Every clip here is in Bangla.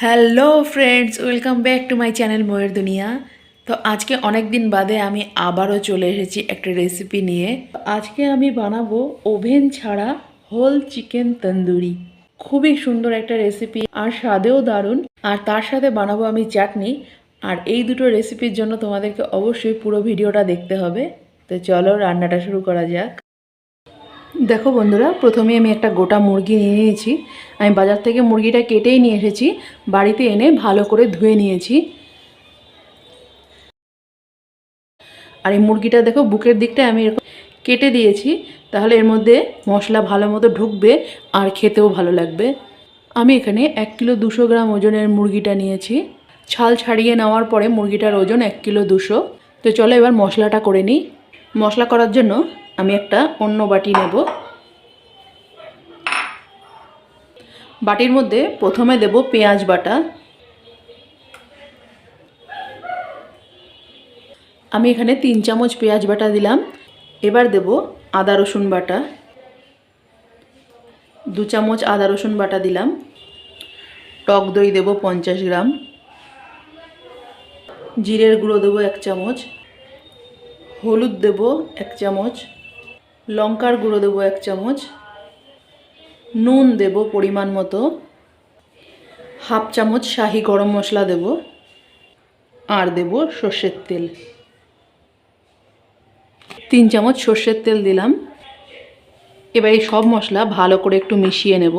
Hello friends welcome back to my channel ময়ের দুনিয়া তো আজকে অনেক দিন বাদে আমি আবারও চলে এসেছি একটা রেসিপি নিয়ে। আজকে আমি বানাবো ওভেন ছাড়া হোল চিকেন তন্দুরি। খুবই সুন্দর একটা রেসিপি আর স্বাদেও দারুণ। আর তার সাথে বানাবো আমি চাটনি। আর এই দুটো রেসিপির জন্য তোমাদেরকে অবশ্যই পুরো ভিডিওটা দেখতে হবে। তো চলো রান্নাটা শুরু করা যাক। দেখো বন্ধুরা প্রথমে আমি একটা গোটা মুরগি নিয়ে নিয়েছি। আমি বাজার থেকে মুরগিটা কেটেই নিয়ে এসেছি, বাড়িতে এনে ভালো করে ধুয়ে নিয়েছি। আর এই মুরগিটা দেখো, বুকের দিকটা আমি এরকম কেটে দিয়েছি, তাহলে এর মধ্যে মশলা ভালো মতো ঢুকবে আর খেতেও ভালো লাগবে। আমি এখানে এক কিলো দুশো গ্রাম ওজনের মুরগিটা নিয়েছি। ছাল ছাড়িয়ে নেওয়ার পরে মুরগিটার ওজন এক কিলো দুশো। তো চলো এবার মশলাটা করে নিই। মশলা করার জন্য আমি একটা অন্য বাটি নেব। বাটির মধ্যে প্রথমে দেব পেঁয়াজ বাটা। আমি এখানে তিন চামচ পেঁয়াজ বাটা দিলাম। এবার দেব আদা রসুন বাটা। দু চামচ আদা রসুন বাটা দিলাম। টক দই দেব পঞ্চাশ গ্রাম। জিরের গুঁড়ো দেবো এক চামচ। হলুদ দেব এক চামচ। লঙ্কার গুঁড়ো দেবো এক চামচ, নুন দেব পরিমাণ মতো, হাফ চামচ শাহি গরম মশলা দেব, আর দেব সর্ষের তেল। তিন চামচ সর্ষের তেল দিলাম। এবার এই সব মশলা ভালো করে একটু মিশিয়ে নেব।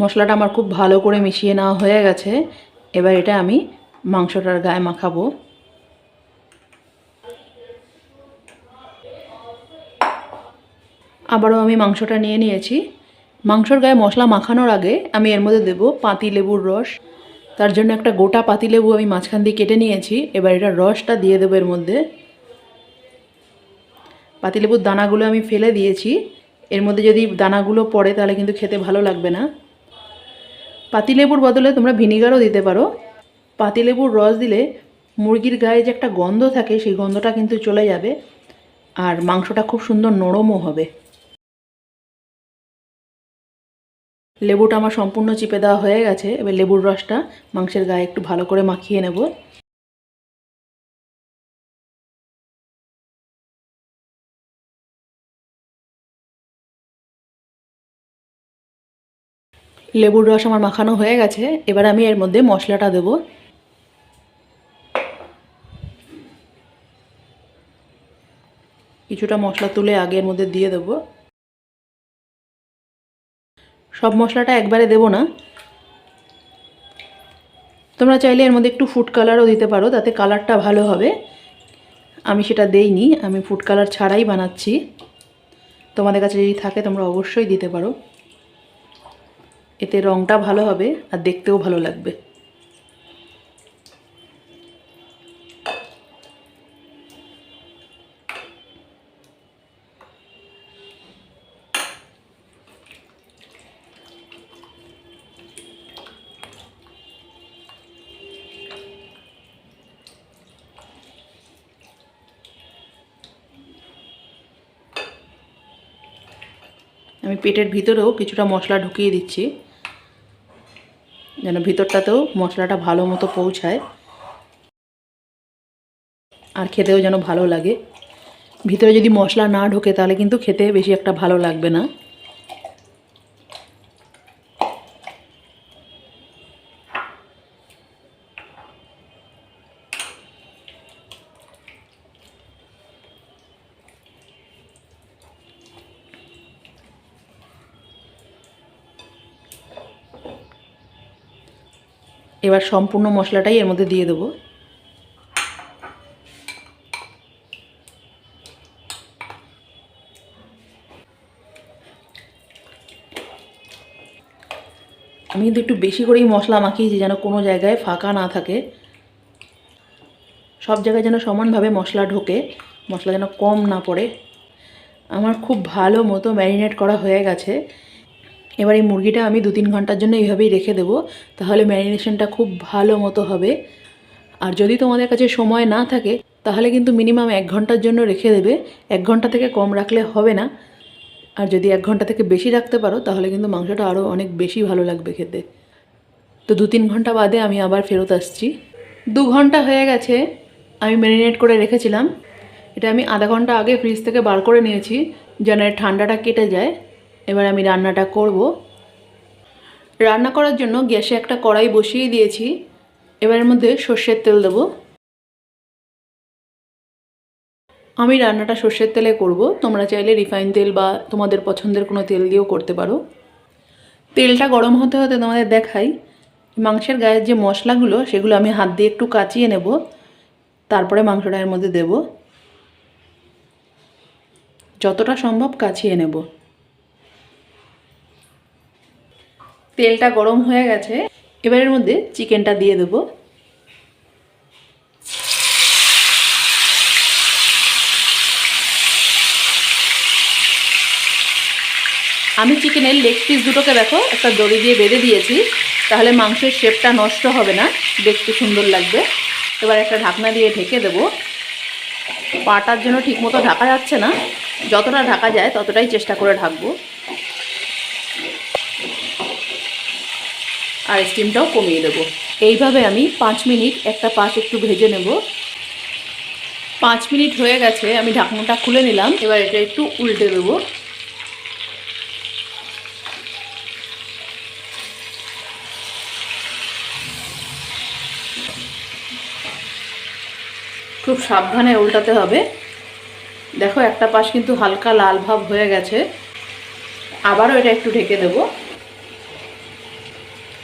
মশলাটা আমার খুব ভালো করে মিশিয়ে নেওয়া হয়ে গেছে। এবার এটা আমি মাংসটার গায়ে মাখাবো। আবারও আমি মাংসটা নিয়ে নিয়েছি। মাংসর গায়ে মশলা মাখানোর আগে আমি এর মধ্যে দেবো পাতি লেবুর রস। তার জন্য একটা গোটা পাতি লেবু আমি মাঝখান দিয়ে কেটে নিয়েছি। এবার এটা রসটা দিয়ে দেবো এর মধ্যে। পাতিলেবুর দানাগুলো আমি ফেলে দিয়েছি। এর মধ্যে যদি দানাগুলো পড়ে তাহলে কিন্তু খেতে ভালো লাগবে না। পাতিলেবুর বদলে তোমরা ভিনিগারও দিতে পারো। পাতিলেবুর রস দিলে মুরগির গায়ে যে একটা গন্ধ থাকে, সেই গন্ধটা কিন্তু চলে যাবে। আর মাংসটা খুব সুন্দর নরমও হবে। লেবুটা আমার সম্পূর্ণ চিপে দেওয়া হয়ে গেছে। এবার লেবুর রসটা মাংসের গায়ে একটু ভালো করে মাখিয়ে নেব। লেবুর রস আমার মাখানো হয়ে গেছে, এবার আমি এর মধ্যে মশলাটা দেব। কিছুটা মশলা তুলে আগে এর মধ্যে দিয়ে দেব। সব মশলাটা একবারে দেব না। তোমরা চাইলে এর মধ্যে একটু ফুড কালারও দিতে পারো, তাতে কালারটা ভালো হবে। আমি সেটা দেইনি, আমি ফুড কালার ছাড়াই বানাচ্ছি। তোমাদের কাছে যদি থাকে, তোমরা অবশ্যই দিতে পারো। এতে রঙটা ভালো হবে আর দেখতেও ভালো লাগবে। আমি পেটের ভিতরেও কিছুটা মশলা ঢুকিয়ে দিচ্ছি। যেন ভিতরটাতেও মশলাটা ভালো মতো পৌঁছায়। আর খেতেও যেন ভালো লাগে। ভিতরে যদি মশলা না ঢোকে তাহলে কিন্তু খেতে বেশি একটা ভালো লাগবে না। এবার সম্পূর্ণ মশলাটাই এর মধ্যে দিয়ে দেবো। আমি কিন্তু একটু বেশি করেই মশলা মাখিয়েছি যেন কোনো জায়গায় ফাঁকা না থাকে। সব জায়গায় যেন সমানভাবে মশলা ঢোকে, মশলা যেন কম না পড়ে। আমার খুব ভালো মতো ম্যারিনেট করা হয়ে গেছে। এবার এই মুরগিটা আমি দু তিন ঘণ্টার জন্য এইভাবেই রেখে দেবো, তাহলে ম্যারিনেশনটা খুব ভালো মতো হবে। আর যদি তোমাদের কাছে সময় না থাকে, তাহলে কিন্তু মিনিমাম এক ঘণ্টার জন্য রেখে দেবে। এক ঘণ্টা থেকে কম রাখলে হবে না। আর যদি এক ঘণ্টা থেকে বেশি রাখতে পারো, তাহলে কিন্তু মাংসটা আরও অনেক বেশি ভালো লাগবে খেতে। তো দু তিন ঘণ্টা বাদে আমি আবার ফেরত আসছি। দু ঘণ্টা হয়ে গেছে, আমি ম্যারিনেট করে রেখেছিলাম। এটা আমি আধা ঘণ্টা আগে ফ্রিজ থেকে বার করে নিয়েছি, যেন ঠান্ডাটা কেটে যায়। এবার আমি রান্নাটা করব। রান্না করার জন্য গ্যাসে একটা কড়াই বসিয়ে দিয়েছি। এবার এর মধ্যে সর্ষের তেল দেবো। আমি রান্নাটা সর্ষের তেলে করব। তোমরা চাইলে রিফাইন তেল বা তোমাদের পছন্দের কোনো তেল দিয়েও করতে পারো। তেলটা গরম হতে হতে তোমাদের দেখাই। মাংসের গায়ের যে মশলাগুলো, সেগুলো আমি হাত দিয়ে একটু কাচিয়ে নেব। তারপরে মাংসটা এর মধ্যে দেব। যতটা সম্ভব কাছিয়ে নেব। তেলটা গরম হয়ে গেছে। এবারের মধ্যে চিকেনটা দিয়ে দেবো। আমি চিকেনের লেগ পিস দুটোকে দেখো, একটা দড়ি দিয়ে বেঁধে দিয়েছি। তাহলে মাংসের শেপটা নষ্ট হবে না। দেখতে সুন্দর লাগবে। এবার একটা ঢাকনা দিয়ে ঢেকে দেবো। পাটার জন্য ঠিকমতো ঢাকা যাচ্ছে না। যতটা ঢাকা যায়, ততটাই চেষ্টা করে ঢাকবো। আর স্টিমটাও কমিয়ে দেবো। এইভাবে আমি পাঁচ মিনিট, একটা পাশ একটু ভেজে নেব। পাঁচ মিনিট হয়ে গেছে, আমি ঢাকনাটা খুলে নিলাম। এবার এটা একটু উল্টে দেবো। খুব সাবধানে উল্টাতে হবে। দেখো, একটা পাশ কিন্তু হালকা লাল ভাব হয়ে গেছে। আবারও এটা একটু ঢেকে দেব।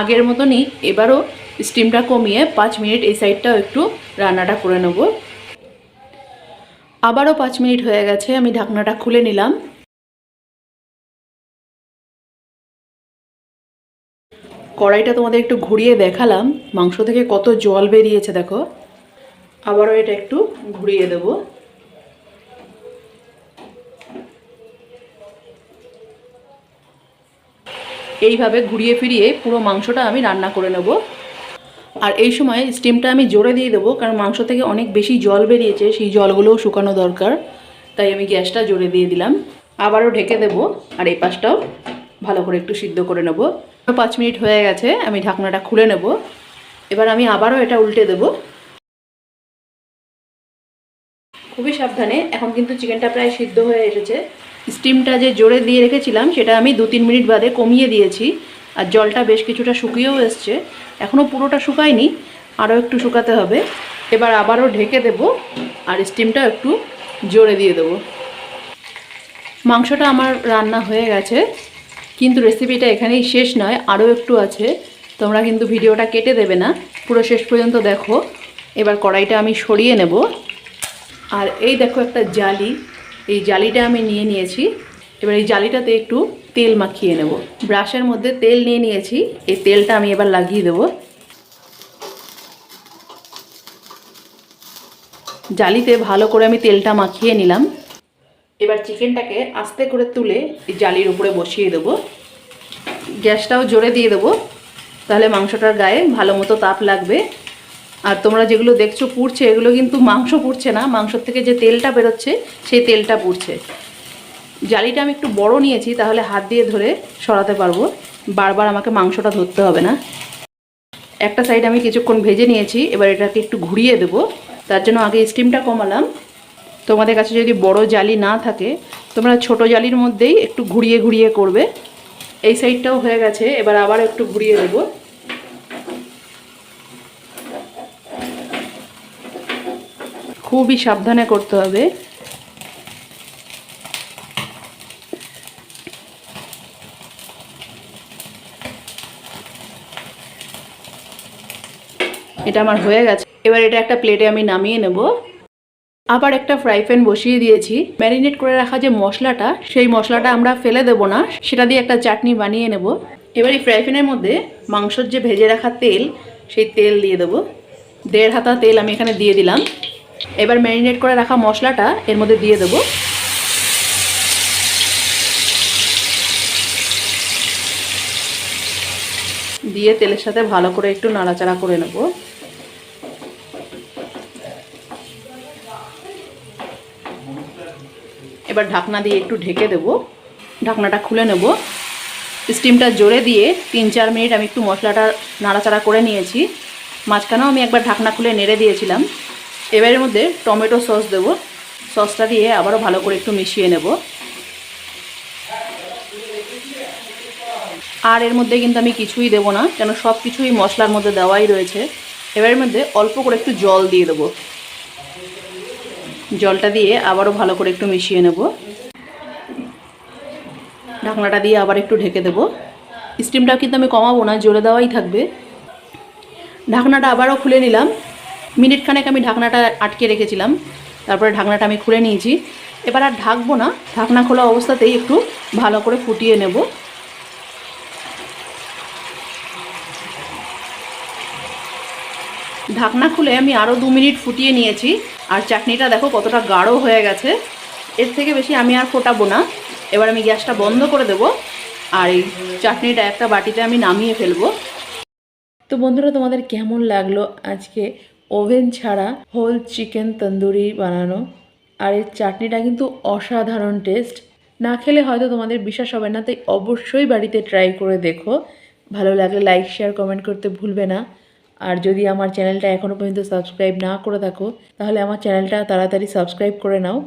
আগের মতনই এবারও স্টিমটা কমিয়ে পাঁচ মিনিট এই সাইডটাও একটু রান্নাটা করে নেব। আবারও পাঁচ মিনিট হয়ে গেছে, আমি ঢাকনাটা খুলে নিলাম। কড়াইটা তোমাদের একটু ঘুরিয়ে দেখালাম, মাংস থেকে কত জল বেরিয়েছে দেখো। আবারও এটা একটু ঘুরিয়ে দেব। এইভাবে ঘুরিয়ে ফিরিয়ে পুরো মাংসটা আমি রান্না করে নেব। আর এই সময় স্টিমটা আমি জোরে দিয়ে দেবো, কারণ মাংস থেকে অনেক বেশি জল বেরিয়েছে, সেই জলগুলোও শুকানো দরকার। তাই আমি গ্যাসটা জোরে দিয়ে দিলাম। আবারও ঢেকে দেব, আর এই পাশটাও ভালো করে একটু সিদ্ধ করে নেব। পাঁচ মিনিট হয়ে গেছে, আমি ঢাকনাটা খুলে নেব। এবার আমি আবারও এটা উল্টে দেবো। খুবই সাবধানে, এখন কিন্তু চিকেনটা প্রায় সিদ্ধ হয়ে এসেছে। স্টিমটা যে জোরে দিয়ে রেখেছিলাম, সেটা আমি দু তিন মিনিট বাদে কমিয়ে দিয়েছি। আর জলটা বেশ কিছুটা শুকিয়েও এসছে। এখনও পুরোটা শুকায়নি, আরও একটু শুকাতে হবে। এবার আবারও ঢেকে দেব আর স্টিমটা একটু জোরে দিয়ে দেবো। মাংসটা আমার রান্না হয়ে গেছে, কিন্তু রেসিপিটা এখানেই শেষ নয়, আরও একটু আছে। তোমরা কিন্তু ভিডিওটা কেটে দেবে না, পুরো শেষ পর্যন্ত দেখো। এবার কড়াইটা আমি সরিয়ে নেব। আর এই দেখো একটা জালি। এই জালিটা আমি নিয়ে নিয়েছি। এবার এই জালিটাতে একটু তেল মাখিয়ে নেব। ব্রাশের মধ্যে তেল নিয়ে নিয়েছি। এই তেলটা আমি এবার লাগিয়ে দেব। জালিতে ভালো করে আমি তেলটা মাখিয়ে নিলাম। এবার চিকেনটাকে আস্তে করে তুলে এই জালির উপরে বসিয়ে দেব। গ্যাসটাও জোরে দিয়ে দেবো। তাহলে মাংসটার গায়ে ভালো মতো তাপ লাগবে। আর তোমরা যেগুলো দেখছ পুড়ছে, এগুলো কিন্তু মাংস পুড়ছে না। মাংসর থেকে যে তেলটা বেরোচ্ছে, সেই তেলটা পুড়ছে। জালিটা আমি একটু বড় নিয়েছি, তাহলে হাত দিয়ে ধরে সরাতে পারব। বারবার আমাকে মাংসটা ধরতে হবে না। একটা সাইড আমি কিছুক্ষণ ভেজে নিয়েছি, এবার এটাকে একটু ঘুরিয়ে দেবো। তার জন্য আগে স্টিমটা কমালাম। তোমাদের কাছে যদি বড় জালি না থাকে, তোমরা ছোট জালির মধ্যেই একটু ঘুরিয়ে ঘুরিয়ে করবে। এই সাইডটাও হয়ে গেছে, এবার আবার একটু ঘুরিয়ে দেবো। খুবই সাবধানে করতে হবে। এটা আমার হয়ে গেছে। এবার এটা একটা প্লেটে আমি নামিয়ে নেব। আবার একটা ফ্রাই বসিয়ে দিয়েছি। ম্যারিনেট করে রাখা যে মশলাটা, সেই মশলাটা আমরা ফেলে দেব না। সেটা দিয়ে একটা চাটনি বানিয়ে নেব। এবার এই ফ্রাই মধ্যে মাংসর যে ভেজে রাখা তেল, সেই তেল দিয়ে দেবো। দেড় হাতা তেল আমি এখানে দিয়ে দিলাম। এবার ম্যারিনেট করে রাখা মশলাটা এর মধ্যে দিয়ে দেবো। দিয়ে তেলের সাথে ভালো করে একটু নাড়াচাড়া করে নেব। এবার ঢাকনা দিয়ে একটু ঢেকে দেব। ঢাকনাটা খুলে নেব। স্টিমটা জোরে দিয়ে তিন চার মিনিট আমি একটু মশলাটা নাড়াচাড়া করে নিয়েছি। মাঝখানেও আমি একবার ঢাকনা খুলে নেড়ে দিয়েছিলাম। এবারের মধ্যে টমেটো সস দেব। সসটা দিয়ে আবারও ভালো করে একটু মিশিয়ে নেব। আর এর মধ্যে কিন্তু আমি কিছুই দেবো না, কেন সব কিছুই মশলার মধ্যে দেওয়াই রয়েছে। এবারের মধ্যে অল্প করে একটু জল দিয়ে দেবো। জলটা দিয়ে আবারও ভালো করে একটু মিশিয়ে নেব। ঢাকনাটা দিয়ে আবার একটু ঢেকে দেব। স্টিমটাও কিন্তু আমি কমাবো না, জোরে দেওয়াই থাকবে। ঢাকনাটা আবারও খুলে নিলাম। মিনিট খানেক আমি ঢাকনাটা আটকে রেখেছিলাম, তারপরে ঢাকনাটা আমি খুলে নিয়েছি। এবার আর ঢাকবো না, ঢাকনা খোলা অবস্থাতেই একটু ভালো করে ফুটিয়ে নেব। ঢাকনা খুলে আমি আরও দু মিনিট ফুটিয়ে নিয়েছি, আর চাটনিটা দেখো কতটা গাঢ় হয়ে গেছে। এর থেকে বেশি আমি আর ফোটাবো না। এবার আমি গ্যাসটা বন্ধ করে দেবো, আর এই চাটনিটা একটা বাটিতে আমি নামিয়ে ফেলব। তো বন্ধুরা, তোমাদের কেমন লাগল আজকে ওভেন ছাড়া হোল চিকেন তন্দুরি বানানো। আর এর চাটনিটা কিন্তু অসাধারণ টেস্ট। না খেলে হয়তো তোমাদের বিশ্বাস হবে না, তাই অবশ্যই বাড়িতে ট্রাই করে দেখো। ভালো লাগলে লাইক, শেয়ার, কমেন্ট করতে ভুলবে না। আর যদি আমার চ্যানেলটা এখনও পর্যন্ত সাবস্ক্রাইব না করে থাকো, তাহলে আমার চ্যানেলটা তাড়াতাড়ি সাবস্ক্রাইব করে নাও।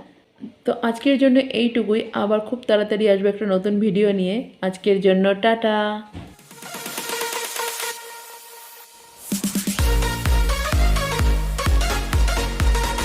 তো আজকের জন্য এইটুকুই। আবার খুব তাড়াতাড়ি আসবে একটা নতুন ভিডিও নিয়ে। আজকের জন্য টাটা!